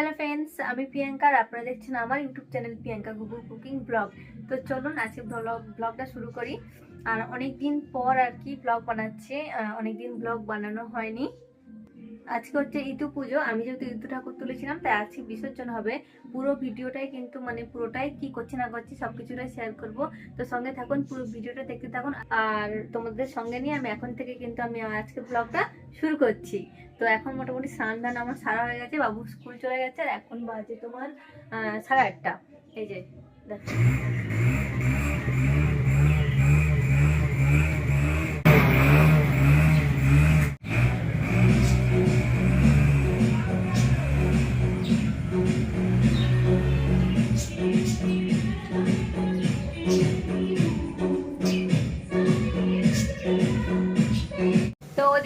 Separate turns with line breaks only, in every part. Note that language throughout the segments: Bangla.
হ্যালো ফ্রেন্ডস আমি প্রিয়াঙ্কা আর আপনারা দেখছেন আমার YouTube channel Priyanka Google cooking blog তো চলুন আজকে ব্লগ ব্লগটা শুরু করি। আর অনেক দিন পর আর কি ব্লগ বানাচ্ছে অনেক দিন ব্লগ বানানো হয়নি। আজকে হচ্ছে ইতু পুজো। আমি যেহেতু ইতু ঠাকুর তুলেছিলাম, তাই আজকে বিসর্জন হবে। পুরো ভিডিওটাই কিন্তু মানে পুরোটাই কি করছে না করছে সব কিছুটাই শেয়ার করব। তো সঙ্গে থাকুন, পুরো ভিডিওটা দেখতে থাকুন। আর তোমাদের সঙ্গে নিয়ে আমি এখন থেকে কিন্তু আমি আজকে ব্লগটা শুরু করছি। তো এখন মোটামুটি স্নান দান আমার সারা হয়ে গেছে, বাবু স্কুল চলে গেছে, আর এখন বাজে তোমার সাড়ে আটটা। এই যে, দেখো।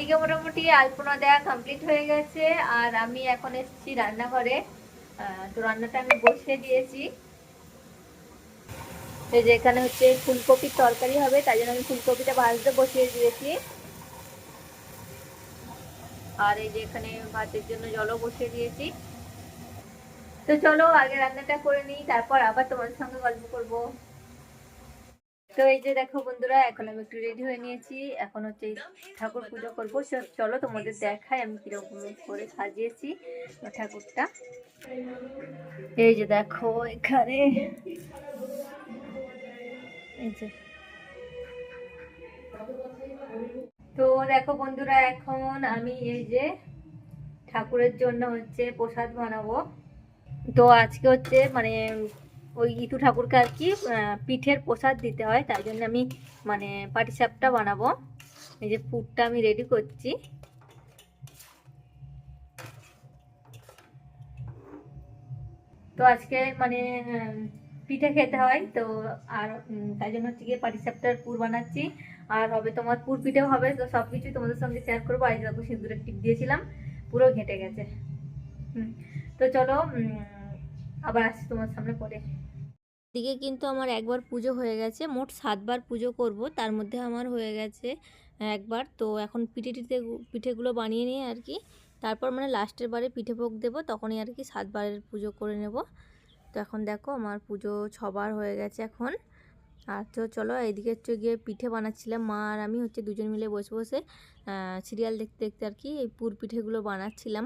ওদিকে মোটামুটি আলপনা দেওয়া কমপ্লিট হয়ে গেছে, আর আমি এখন এসেছি রান্নাঘরে। তো রান্নাটা আমি বসিয়ে দিয়েছি। এই যে এখানে হচ্ছে ফুলকপির তরকারি হবে, তাই জন্য আমি ফুলকপিটা ভাজতে বসিয়ে দিয়েছি। আর এই যে এখানে ভাতের জন্য জলও বসিয়ে দিয়েছি। তো চলো আগে রান্নাটা করে নিই, তারপর আবার তোমাদের সঙ্গে গল্প করব। তো এই যে দেখো বন্ধুরা, এখন আমি একটু রেডি হয়ে নিয়েছি। এখন হচ্ছে ঠাকুর পুজো করব। চলো তোমাদের দেখাই আমি কীরকম করে সাজিয়েছি ঠাকুরটা। এই যে দেখো এখানে। এই যে। তো দেখো বন্ধুরা, এখন আমি এই যে ঠাকুরের জন্য হচ্ছে প্রসাদ বানাবো। তো আজকে হচ্ছে মানে ওই ইতু ঠাকুরকে আর কি পিঠের প্রসাদ দিতে হয়, তাই জন্য আমি মানে পাটিসাপটা বানাবো। এই যে পুরটা আমি রেডি করছি। তো আজকে মানে পিঠে খেতে হয়, তো আর তাই জন্য হচ্ছে গিয়ে পাটিসাপটার পুর বানাচ্ছি। আর হবে তোমার পুর পিঠেও হবে, তো সব কিছুই তোমাদের সঙ্গে শেয়ার করব। আজ দেখো সিঁদুরের টিপ দিয়েছিলাম, পুরো ঘেটে গেছে। তো চলো আবার আসছি তোমার সামনে পরে।
দিকে কিন্তু আমার একবার পুজো হয়ে গেছে, মোট সাতবার পুজো করব, তার মধ্যে আমার হয়ে গেছে একবার। তো এখন পিঠে টিঠে পিঠেগুলো বানিয়ে নিয়ে আর কি, তারপর মানে লাস্টের বারে পিঠে ভোগ দেবো, তখনই আর কি সাতবারের পুজো করে নেব। তো এখন দেখো আমার পুজো ছবার হয়ে গেছে এখন। আর তো চলো এইদিকে হচ্ছে গিয়ে পিঠে বানাচ্ছিলাম, মা আর আমি হচ্ছে দুজন মিলে বসে বসে সিরিয়াল দেখতে দেখতে আর কি এই পুর পিঠেগুলো বানাচ্ছিলাম।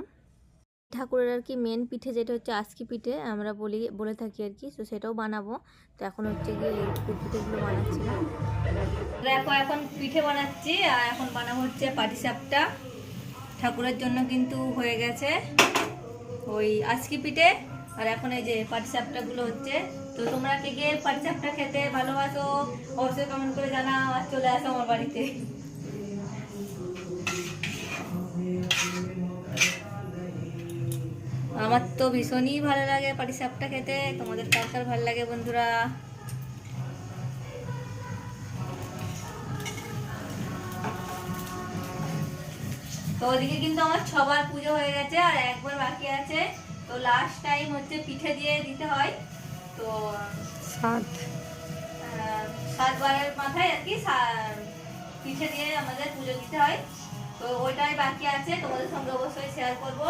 ঠাকুরের আর কি মেন পিঠে যেটা হচ্ছে আজকি পিঠে, আমরা বলি, বলে থাকি আর কি, তো সেটাও বানাবো। তো এখন হচ্ছে গিয়ে এই পিঠেগুলো বানাচ্ছি।
দেখো, এখন পিঠে বানাচ্ছি, আর এখন বানাবো হচ্ছে পাটিসাপটা ঠাকুরের জন্য কিন্তু হয়ে গেছে ওই আজকি পিঠে। আর এখন এই যে পাটিসাপটাগুলো হচ্ছে, তো তোমরা কে কে পাটিসাপটা খেতে ভালোবাসো, অবশ্যই কমেন্ট করে জানাও, আর চলে আসো আমার বাড়িতে। আমার তো ভীষণই ভালো লাগে পাটিসাপটা খেতে তোমাদের কার কার ভালো লাগে বন্ধুরা? তো ওদিকে কিন্তু আমার ছবার পুজো হয়ে গেছে আর একবার বাকি আছে। তো লাস্ট টাইম হচ্ছে পিঠে দিয়ে দিতে হয়। তো
সাত
সাতবারের মাথায় আর কি পিঠে দিয়ে আমাদের পুজো দিতে হয়। তো ওইটাই বাকি আছে তোমাদের সঙ্গে অবশ্যই শেয়ার করব।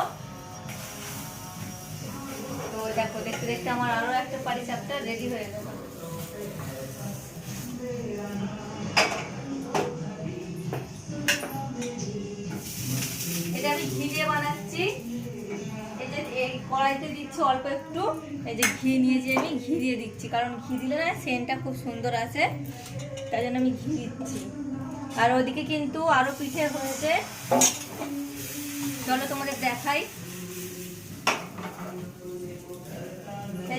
তো দেখো, দেখতে দেখতে আমার আরও একটা পারিসাপটা রেডি হয়ে গেল। এটা আমি ঘি দিয়ে বানাচ্ছি। এই যে এই কড়াইতে দিচ্ছি অল্প একটু। এই যে ঘি নিয়েছি আমি, ঘি দিচ্ছি। কারণ ঘি দিলে না সেন্টটা খুব সুন্দর আসে। তাই জন্য আমি ঘি দিচ্ছি। আর ওদিকে কিন্তু আরও পিঠে হয়েছে। চলো তোমাদের দেখাই।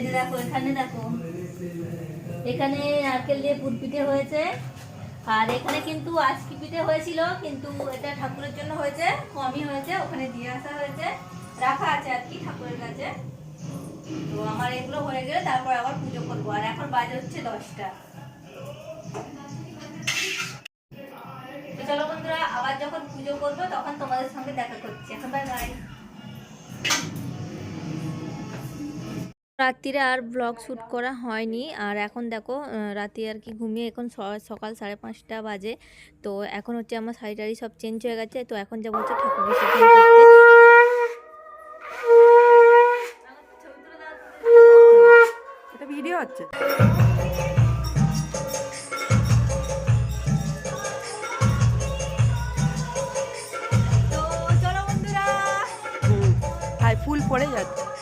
যে দেখো, এখানে দেখো। এখানে নারকেল দিয়ে পুর পিঠে হয়েছে। আর এখানে কিন্তু আজকি পিঠে হয়েছিল, কিন্তু এটা ঠাকুরের জন্য হয়েছে, কমই হয়েছে, ওখানে দিয়ে আসা হয়েছে। রাখা আছে আর কি ঠাকুরের কাছে। তো আমার এগুলো হয়ে গেলে তারপর আবার পুজো করব। আর এখন বাজে হচ্ছে দশটা। তো চলো বন্ধুরা, আবার যখন পুজো করব, তখন তোমাদের সঙ্গে দেখা করছি। এখন বাই বাই
রাত্রিরে আর ব্লগ শ্যুট করা হয়নি। আর এখন দেখো রাতে আর কি ঘুমিয়ে এখন স- সকাল সাড়ে পাঁচটা বাজে। তো এখন হচ্ছে আমার শাড়ি টাড়ি সব চেঞ্জ হয়ে গেছে। তো এখন যাব হচ্ছে ঠাকুর বিসর্জন করতে।
হচ্ছে।
তো চলো বন্ধুরা।
হুম। হাই ফুল পড়ে যাচ্ছে।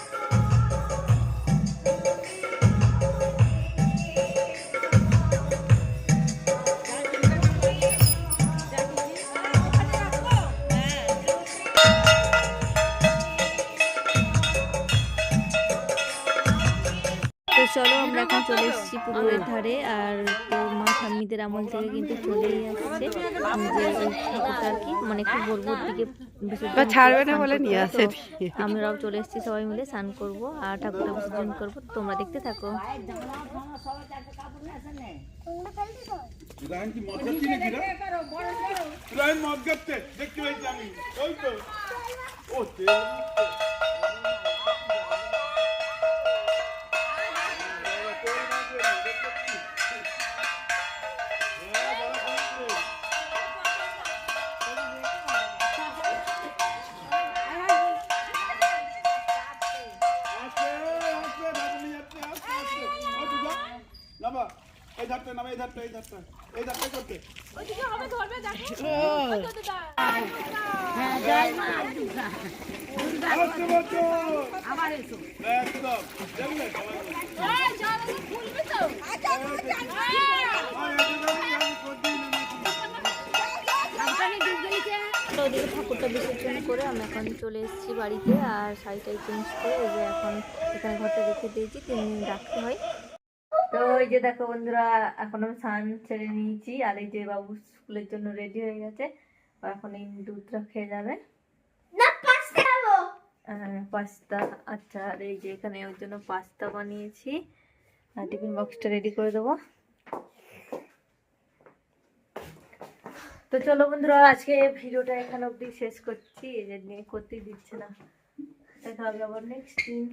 চলো আমরা এখন চলে এসেছি পুকুরের ধারে আর তো মা ঠাম্মিদের আমল থেকে কিন্তু চলেই আসছে। যে আর কি মানে একটু ভোর দিকে
বা ছাড়বে না বলে নিয়ে আসে
আমরাও চলে এসেছি সবাই মিলে স্নান করব আর ঠাকুরটা বিসর্জন করব। তোমরা দেখতে থাকো।
দেখতে ওই তো। ও ধারটা নামা এই ধারটা এই ধারটা এই ধারটা করতে আস্তে বলছো আবার এসো একদম দেখলে সবাই
তো ওদিকে ঠাকুরটা বিসর্জন করে আমি এখন চলে এসেছি বাড়িতে আর শাড়িটাই চেঞ্জ করে এই যে এখন এখানে ঘরটা রেখে দিয়েছি তিন দিন রাখতে হয় এই যে দেখো বন্ধুরা এখন আমি স্নান ছেড়ে নিয়েছি আর এই যে বাবু স্কুলের জন্য রেডি হয়ে গেছে এখন এই দুধটা খেয়ে যাবে। হ্যাঁ, পাস্তা আচ্ছা আর এই যে এখানে ওর জন্য পাস্তা বানিয়েছি আর টিফিন বক্সটা রেডি করে দেবো। তো চলো বন্ধুরা আজকে ভিডিওটা এখানে অবধি শেষ করছি এই যে নিয়ে করতেই দিচ্ছে না। দেখা হবে আবার নেক্সট দিন।